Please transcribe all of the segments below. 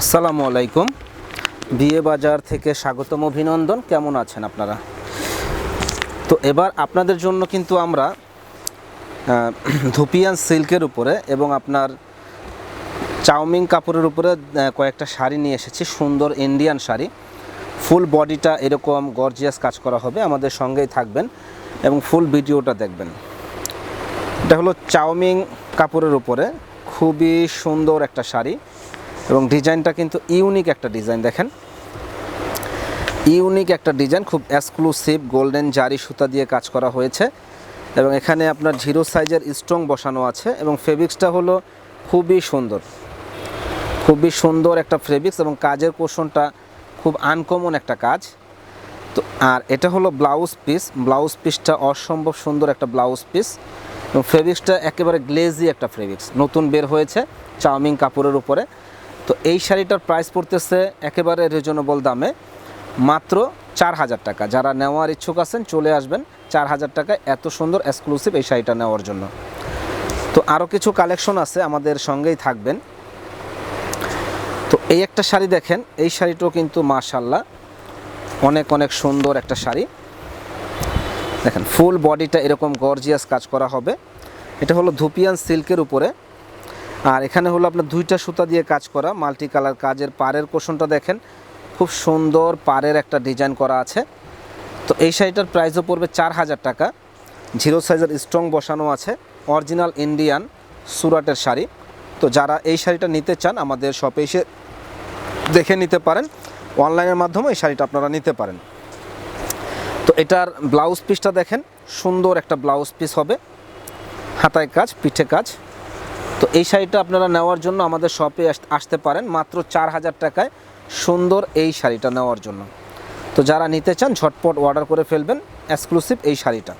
আসসালামু আলাইকুম। বিয়ে বাজার থেকে স্বাগতম অভিনন্দন। কেমন আছেন আপনারা? তো এবার আপনাদের জন্য কিন্তু আমরা ধুপিয়ান সিল্কের উপরে এবং আপনার চাউমিং কাপড়ের উপরে কয়েকটা শাড়ি নিয়ে এসেছি। সুন্দর ইন্ডিয়ান শাড়ি। ফুল বডিটা এরকম গর্জিয়াস কাজ করা হবে। আমাদের সঙ্গেই থাকবেন এবং ফুল ভিডিওটা দেখবেন। এটা হলো চাউমিং কাপড়ের উপরে। খুবই সুন্দর একটা শাড়ি। এবং ডিজাইনটা কিন্তু ইউনিক একটা ডিজাইন, দেখেন। ইউনিক একটা ডিজাইন, খুব এক্সক্লুসিভ গোল্ডেন জারি সুতা দিয়ে কাজ করা হয়েছে। এবং এখানে আপনার জিরো সাইজের স্ট্রং বসানো আছে এবং ফেব্রিক্সটা হলো খুবই সুন্দর। খুবই সুন্দর একটা ফেব্রিক্স এবং কাজের পোষণটা খুব আনকমন একটা কাজ। তো আর এটা হলো ব্লাউজ পিস ব্লাউজ পিসটা অসম্ভব সুন্দর একটা ব্লাউজ পিস এবং ফেব্রিক্সটা একেবারে গ্লেজি একটা ফেব্রিক্স। নতুন বের হয়েছে চাউমিং কাপড়ের উপরে। তো এই শাড়িটার প্রাইস পড়তেছে একেবারে রিজনেবল দামে মাত্র চার হাজার টাকা। যারা নেওয়ার ইচ্ছুক আছেন, চলে আসবেন চার হাজার টাকায় এত সুন্দর এক্সক্লুসিভ এই শাড়িটা নেওয়ার জন্য। তো আরও কিছু কালেকশন আছে আমাদের সঙ্গেই থাকবেন। তো এই একটা শাড়ি দেখেন, এই শাড়িটাও কিন্তু মাশাল্লাহ অনেক অনেক সুন্দর একটা শাড়ি। দেখেন ফুল বডিটা এরকম গর্জিয়াস কাজ করা হবে। এটা হলো ধুপিয়ান সিল্কের উপরে। আর এখানে হলো আপনার দুইটা সুতা দিয়ে কাজ করা মাল্টি কালার কাজের পাড়ের কোষণটা দেখেন, খুব সুন্দর পাড়ের একটা ডিজাইন করা আছে। তো এই শাড়িটার প্রাইসও পড়বে চার হাজার টাকা। জিরো সাইজের স্ট্রং বসানো আছে অরিজিনাল ইন্ডিয়ান সুরাটের শাড়ি। তো যারা এই শাড়িটা নিতে চান, আমাদের শপে এসে দেখে নিতে পারেন অনলাইনের মাধ্যমে এই শাড়িটা আপনারা নিতে পারেন। তো এটার ব্লাউজ পিসটা দেখেন, সুন্দর একটা ব্লাউজ পিস হবে। হাতায় কাজ, পিঠে কাজ। তো এই শাড়িটা আপনারা নেওয়ার জন্য আমাদের শপে আস- আসতে পারেন। মাত্র চার হাজার টাকায় সুন্দর এই শাড়িটা নেওয়ার জন্য। তো যারা নিতে চান, ঝটপট অর্ডার করে ফেলবেন এক্সক্লুসিভ এই শাড়িটা।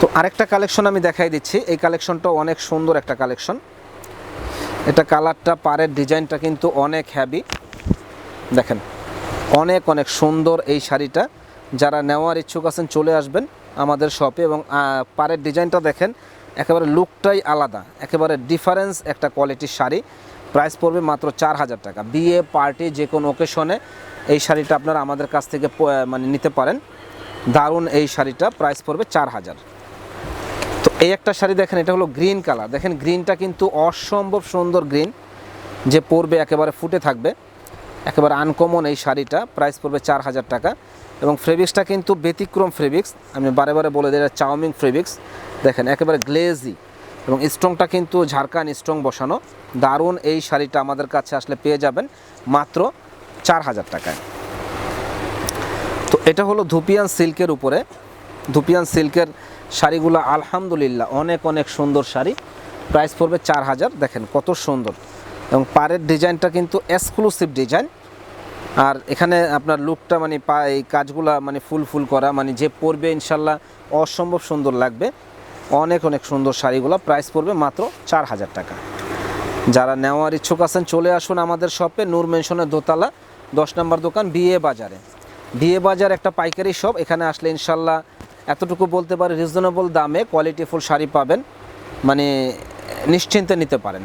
তো আরেকটা কালেকশন আমি দেখাই দিচ্ছি। এই কালেকশনটা অনেক সুন্দর একটা কালেকশন এটা কালারটা, পাড়ের ডিজাইনটা কিন্তু অনেক হ্যাভি দেখেন, অনেক অনেক সুন্দর এই শাড়িটা। যারা নেওয়ার ইচ্ছুক আছেন, চলে আসবেন আমাদের শপে এবং পাড়ের ডিজাইনটা দেখেন। একেবারে লুকটাই আলাদা, একেবারে ডিফারেন্স একটা কোয়ালিটির শাড়ি। প্রাইস পড়বে মাত্র চার হাজার টাকা। বিয়ে পার্টি যে কোনো ওকেশনে এই শাড়িটা আপনারা আমাদের কাছ থেকে মানে নিতে পারেন। দারুণ এই শাড়িটা প্রাইস পড়বে চার হাজার। তো এই একটা শাড়ি দেখেন, এটা হলো গ্রিন কালার দেখেন গ্রিনটা কিন্তু অসম্ভব সুন্দর গ্রিন যে পরবে একেবারে ফুটে থাকবে। একেবারে আনকমন এই শাড়িটা। প্রাইস পড়বে চার হাজার টাকা। এবং ফ্রেবিক্সটা কিন্তু ব্যতিক্রম ফ্রেবিক্স আমি বারে বারে বলে দিই, এটা চাউমিং ফ্রেবিক্স দেখেন, একেবারে গ্লেজি এবং স্ট্রংটা কিন্তু ঝাড়খান স্ট্রং বসানো। দারুণ এই শাড়িটা আমাদের কাছে আসলে পেয়ে যাবেন মাত্র চার হাজার টাকায়। তো এটা হলো ধুপিয়ান সিল্কের উপরে। ধুপিয়ান সিল্কের শাড়িগুলো আলহামদুলিল্লাহ অনেক অনেক সুন্দর শাড়ি। প্রাইস পড়বে চার হাজার। দেখেন কত সুন্দর। এবং পাড়ের ডিজাইনটা কিন্তু এক্সক্লুসিভ ডিজাইন আর এখানে আপনার লুকটা মানে পা, এই কাজগুলা মানে ফুল ফুল করা মানে যে পরবে ইনশাল্লাহ অসম্ভব সুন্দর লাগবে। অনেক অনেক সুন্দর শাড়িগুলো প্রাইস পড়বে মাত্র চার হাজার টাকা। যারা নেওয়ার ইচ্ছুক আছেন, চলে আসুন আমাদের শপে নূর মেনশনের দোতলা, দশ নম্বর দোকান বিয়ে বাজারে। বিয়ে বাজার একটা পাইকারি শপ এখানে আসলে ইনশাল্লাহ এতটুকু বলতে পারি রিজনেবল দামে কোয়ালিটিফুল শাড়ি পাবেন মানে নিশ্চিন্তে নিতে পারেন।